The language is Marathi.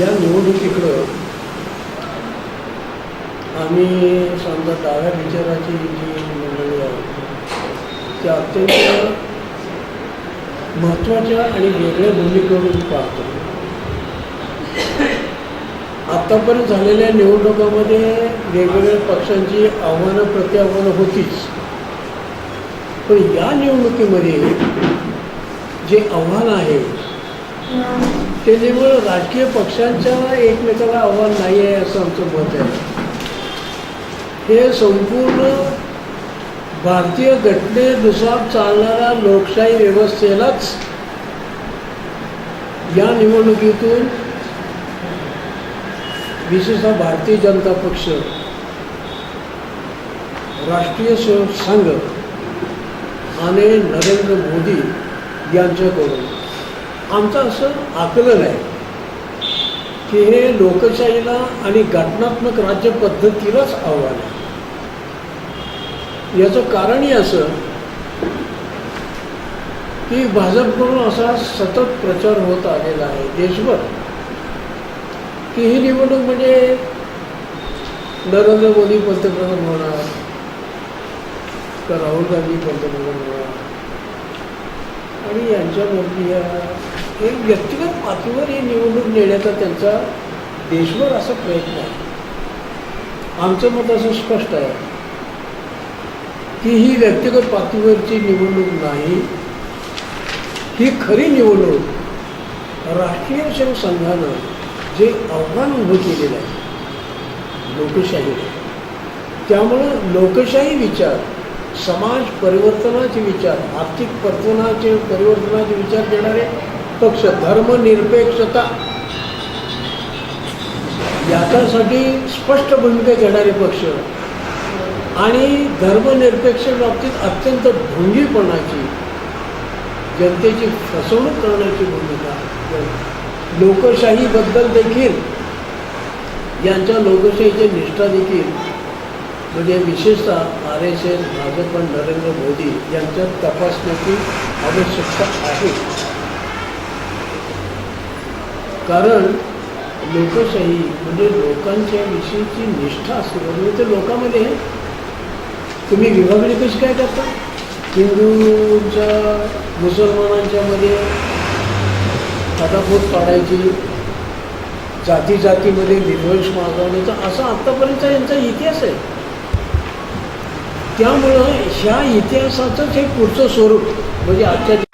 या निवडणुकीकडं आम्ही समजा डाव्या विचाराची जी मंडळी आहे त्या अत्यंत महत्त्वाच्या आणि वेगळ्या भूमिकेवरून पाहतो. आत्तापर्यंत झालेल्या निवडणुकामध्ये वेगवेगळ्या पक्षांची आव्हानं प्रत्याव्हानं होतीच. पण या निवडणुकीमध्ये जे आव्हान आहे ते निव्वळ राजकीय पक्षांच्या एकमेकाला आव्हान नाही आहे असं आमचं मत आहे. हे संपूर्ण भारतीय घटनेनुसार चालणाऱ्या लोकशाही व्यवस्थेलाच या निवडणुकीतून विशेषतः भारतीय जनता पक्ष राष्ट्रीय स्वयंसंघ संघ आणि नरेंद्र मोदी यांच्याकडून आमचं असं आकलन आहे की हे लोकशाहीला आणि घटनात्मक राज्य पद्धतीलाच आव्हान आहे. याचं कारणही असं की भाजपकडून असा सतत प्रचार होत आलेला आहे देशभर. की ही निवडणूक म्हणजे नरेंद्र मोदी पंतप्रधान होणार का राहुल गांधी पंतप्रधान होणार आणि यांच्यावरती एक व्यक्तिगत पातळीवर ही निवडणूक नेण्याचा त्यांचा देशभर असा प्रयत्न आहे. आमचं मत असं स्पष्ट आहे की ही व्यक्तिगत पातळीवरची निवडणूक नाही. ही खरी निवडणूक राष्ट्रीय सेवक संघानं जे आव्हान उभं केलेलं आहे लोकशाही त्यामुळं लोकशाही विचार समाज परिवर्तनाचे विचार आर्थिक परिवर्तनाचे परिवर्तनाचे विचार देणारे पक्ष धर्मनिरपेक्षता. याच्यासाठी स्पष्ट भूमिका घेणारे पक्ष. आणि धर्मनिरपेक्ष बाबतीत अत्यंत ढोंगीपणाची जनतेची फसवणूक करण्याची भूमिका लोकशाहीबद्दल देखील यांच्या लोकशाहीची निष्ठा देखील म्हणजे विशेषतः आर एस एस भाजप आणि नरेंद्र मोदी यांच्यात तपासण्याची आवश्यकता आहे. कारण लोकशाही म्हणजे लोकांच्या विषयीची निष्ठा असते. म्हणजे ते लोकांमध्ये तुम्ही विभागणी कशी काय करता? हिंदूंच्या मुसलमानांच्या मध्ये फटाफूट पाडायची जाती जातीमध्ये विद्वेष मागवण्याचा असा आतापर्यंत यांचा इतिहास आहे. त्यामुळं ह्या इतिहासाचंच हे पुढचं स्वरूप म्हणजे आजच्या